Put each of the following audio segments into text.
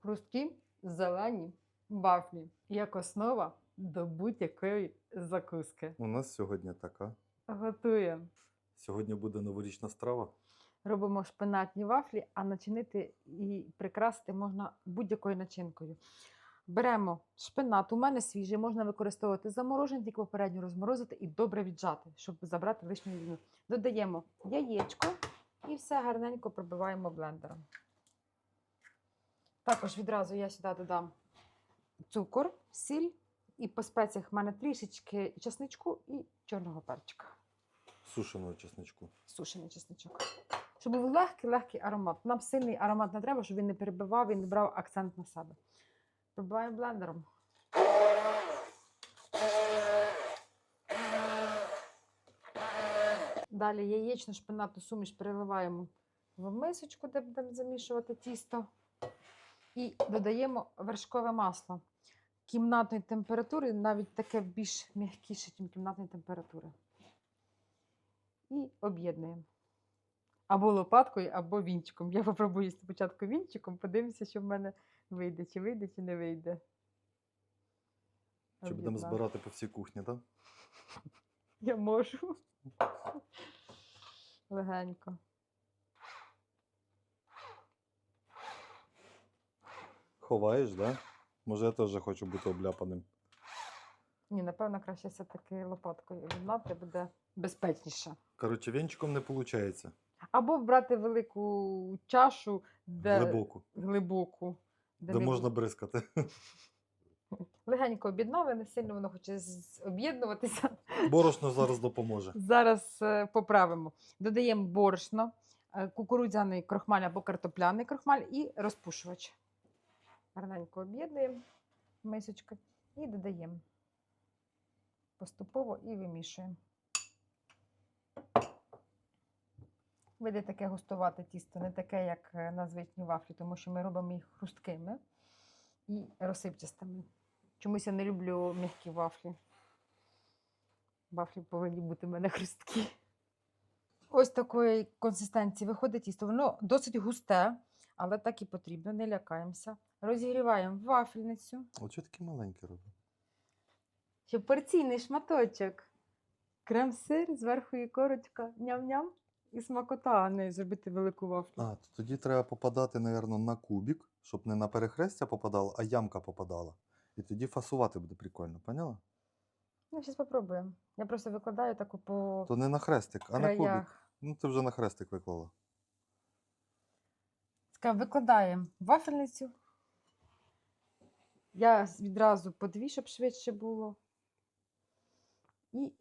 хрусткі зелені вафлі як основа до будь-якої закуски. У нас сьогодні така. Готуємо. Сьогодні буде новорічна страва. Робимо шпинатні вафлі, а начинити і прикрасити можна будь-якою начинкою. Беремо шпинат, у мене свіжий, можна використовувати заморожений, тільки попередньо розморозити і добре віджати, щоб забрати лишню рідину. Додаємо яєчко і все гарненько пробиваємо блендером. Також відразу я сюди додам цукор, сіль і по спеціях в мене трішечки чесничку і чорного перчика. Сушеного чесничку. Сушений чесничок. Щоб був легкий-легкий аромат. Нам сильний аромат не треба, щоб він не перебивав і не брав акцент на себе. Пробиваємо блендером. Далі яєчну шпинатну суміш переливаємо в мисочку, де будемо замішувати тісто. І додаємо вершкове масло кімнатної температури, навіть таке більш м'якіше, ніж кімнатної температури. І об'єднуємо. Або лопаткою, або вінчиком. Я попробую спочатку вінчиком, подивимося, що в мене вийде, чи вийде, чи не вийде. Чи будемо збирати по всій кухні, так? Я можу. Легенько. Ховаєш. Да? Може, я теж хочу бути обляпаним. Ні, напевно, краще все-таки лопаткою об'єднати буде безпечніше. Коротше, вінчиком не виходить. Або брати велику чашу, де Глибоку. глибоку, де Де не можна бризкати. легенько об'єднали, не сильно воно хоче з- об'єднуватися. Борошно зараз допоможе. Зараз е, поправимо. Додаємо борошно, е, кукурудзяний крохмаль або картопляний крохмаль і розпушувач. Гарненько об'єднуємо мисочкою і додаємо поступово і вимішуємо. Вийде таке густувате тісто, не таке, як е, на звичні вафлі, тому що ми робимо їх хрусткими і розсипчастими. Чомусь я не люблю м'які вафлі. Вафлі повинні бути в мене хрусткі. Ось такої консистенції виходить тісто. Воно досить густе, але так і потрібно, не лякаємося. Розігріваємо вафельницю, От що такі маленькі робить? щоб порційний шматочок. Крем-сир, зверху і корочка, ням-ням. І смакота, а не зробити велику вафлю. А, то тоді треба попадати, мабуть, на кубик, щоб не на перехрестя попадало, а ямка попадала. І тоді фасувати буде прикольно, поняла? Ну, зараз спробуємо. Я просто викладаю таку по То не на хрестик, а на кубик. краях. Ну, ти вже на хрестик виклала. Така, викладаємо вафельницю. Я відразу по дві, щоб швидше було. І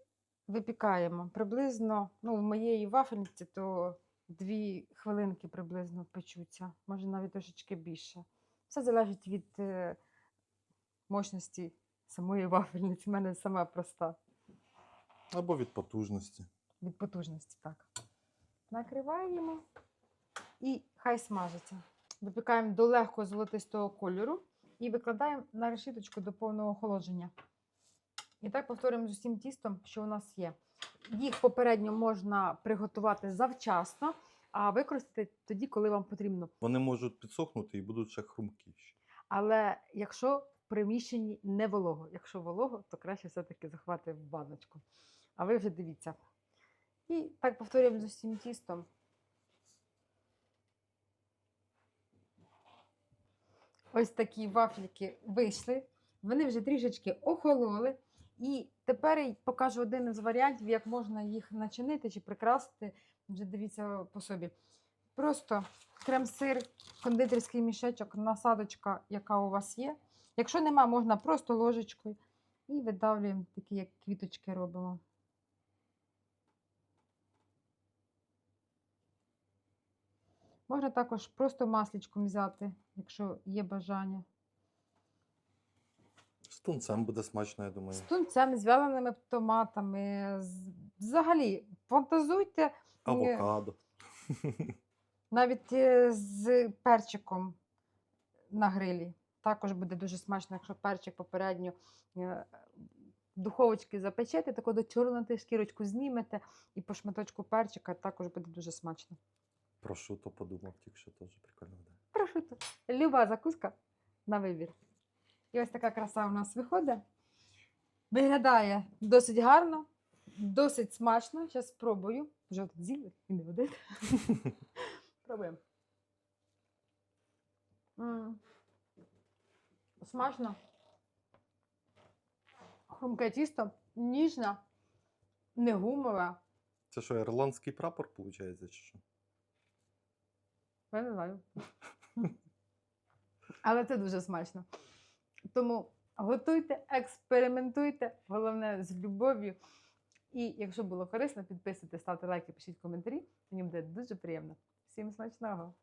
випікаємо. Приблизно, ну, в моєї вафельниці то дві хвилинки приблизно печуться, може навіть трошечки більше. Все залежить від е, мощності самої вафельниці. У мене сама проста. Або від потужності. Від потужності, так. Накриваємо і хай смажиться. Випікаємо до легкого золотистого кольору і викладаємо на решіточку до повного охолодження. І так повторюємо з усім тістом, що у нас є. Їх попередньо можна приготувати завчасно, а використати тоді, коли вам потрібно. Вони можуть підсохнути і будуть ще хрумкіші. Але якщо в приміщенні не волого, якщо волого, то краще все-таки заховати в баночку. А ви вже дивіться. І так повторюємо з усім тістом. Ось такі вафліки вийшли. Вони вже трішечки охололи. І тепер я покажу один із варіантів, як можна їх начинити чи прикрасити. Вже дивіться по собі. Просто крем-сир, кондитерський мішечок, насадочка, яка у вас є. Якщо нема, можна просто ложечкою. І видавлюємо такі, як квіточки робимо. Можна також просто масличком взяти, якщо є бажання. З тунцем буде смачно, я думаю. З тунцем, з вяленими томатами. з- Взагалі, фантазуйте Авокадо. навіть е, з перчиком на грилі. Також буде дуже смачно, якщо перчик попередньо е, в духовочці запечете, таку до чорноти шкірочку знімете і по шматочку перчика також буде дуже смачно. Про що то подумав, тільки що теж прикольно буде. Про прошуто. Люба закуска на вибір. І ось така краса у нас виходить. Виглядає досить гарно, досить смачно. Зараз спробую. Вже тут з'їли і не один. Пробуємо. Смачно. Хрумке тісто, ніжне, не гумове. Це що, ірландський прапор, виходить, чи що? Я. Але це дуже смачно. Тому готуйте, експериментуйте, головне з любов'ю. І якщо було корисно, підписуйтесь, ставте лайки, пишіть коментарі. Мені буде дуже приємно. Всім смачного!